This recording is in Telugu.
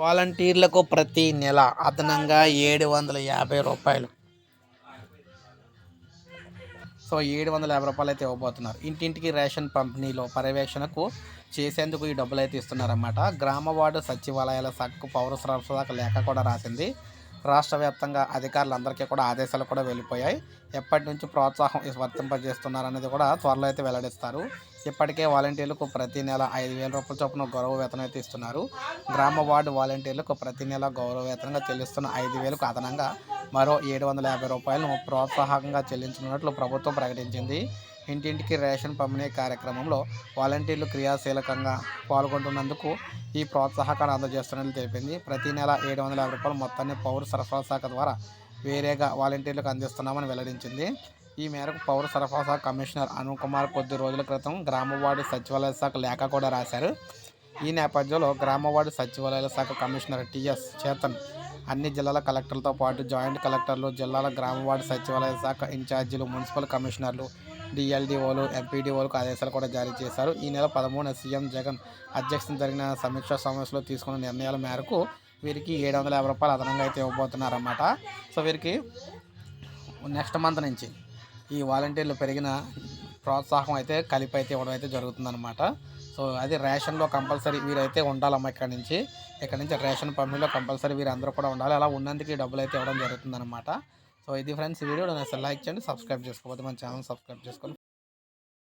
వాలంటీర్లకు ప్రతి నెల అదనంగా ఏడు వందల యాభై రూపాయలు. సో ఏడు వందల యాభై రూపాయలు అయితే ఇవ్వబోతున్నారు. ఇంటింటికి రేషన్ పంపిణీలో పర్యవేక్షణకు చేసేందుకు ఈ డబ్బులు అయితే ఇస్తున్నారన్నమాట. గ్రామ వార్డు సచివాలయాల శాఖకు పౌర సరఫరా శాఖ లేఖ కూడా రాసింది. రాష్ట్ర వ్యాప్తంగా అధికారులందరికీ కూడా ఆదేశాలు కూడా వెళ్ళిపోయాయి. ఎప్పటి నుంచి ప్రోత్సాహం వర్తింపజేస్తున్నారనేది కూడా త్వరలో అయితే వెల్లడిస్తారు. ఇప్పటికే వాలంటీర్లకు ప్రతి నెల ఐదు వేల రూపాయల చొప్పున గౌరవ వేతనం అయితే ఇస్తున్నారు. గ్రామ వార్డు వాలంటీర్లకు ప్రతి నెల గౌరవ వేతనంగా చెల్లిస్తున్న ఐదు వేలకు అదనంగా మరో ఏడు వందల యాభై రూపాయలను ప్రోత్సాహకంగా చెల్లించనున్నట్లు ప్రభుత్వం ప్రకటించింది. ఇంటింటికి రేషన్ పంపిణీ కార్యక్రమంలో వాలంటీర్లు క్రియాశీలకంగా పాల్గొంటున్నందుకు ఈ ప్రోత్సాహకాన్ని అందజేస్తున్నట్లు తెలిపింది. ప్రతి నెల ఏడు వందల యాభై రూపాయల మొత్తాన్ని పౌర సరఫరా శాఖ ద్వారా వేరేగా వాలంటీర్లకు అందిస్తున్నామని వెల్లడించింది. ఈ మేరకు పౌర సరఫరా శాఖ కమిషనర్ అరుణ్ కుమార్ కొద్ది రోజుల క్రితం గ్రామవాడి సచివాలయ శాఖ లేఖ కూడా రాశారు. ఈ నేపథ్యంలో గ్రామవాడి సచివాలయ సచివాలయాల శాఖ కమిషనర్ టిఎస్ చేతన్ అన్ని జిల్లాల కలెక్టర్లతో పాటు జాయింట్ కలెక్టర్లు జిల్లాల గ్రామవార్డు సచివాలయ శాఖ ఇన్ఛార్జీలు మున్సిపల్ కమిషనర్లు డిఎల్డిఓలు ఎంపీడీఓలకు ఆదేశాలు కూడా జారీ చేశారు. ఈ నెల పదమూడున సీఎం జగన్ అధ్యక్షతన జరిగిన సమీక్షా సమావేశంలో తీసుకున్న నిర్ణయాల మేరకు వీరికి ఏడు వందల యాభై రూపాయలు అదనంగా అయితే ఇవ్వబోతున్నారన్నమాట. సో వీరికి నెక్స్ట్ మంత్ నుంచి ఈ వాలంటీర్లు పెరిగిన ప్రోత్సాహం అయితే కలిపి అయితే ఇవ్వడం అయితే జరుగుతుందన్నమాట. సో అది రేషన్లో కంపల్సరీ వీరైతే ఉండాలమ్మా ఇక్కడ నుంచి. ఇక్కడ నుంచి రేషన్ పంపిణీలో కంపల్సరీ వీరు అందరూ కూడా ఉండాలి. అలా ఉన్నందుకు డబ్బులు అయితే ఇవ్వడం జరుగుతుందన్నమాట. సో ఇది ఫ్రెండ్స్ వీడియో వీడియో లైక్ చేయండి సబ్స్క్రైబ్ చేసుకోకపోతే మన ఛానల్ సబ్స్క్రైబ్ చేసుకోండి.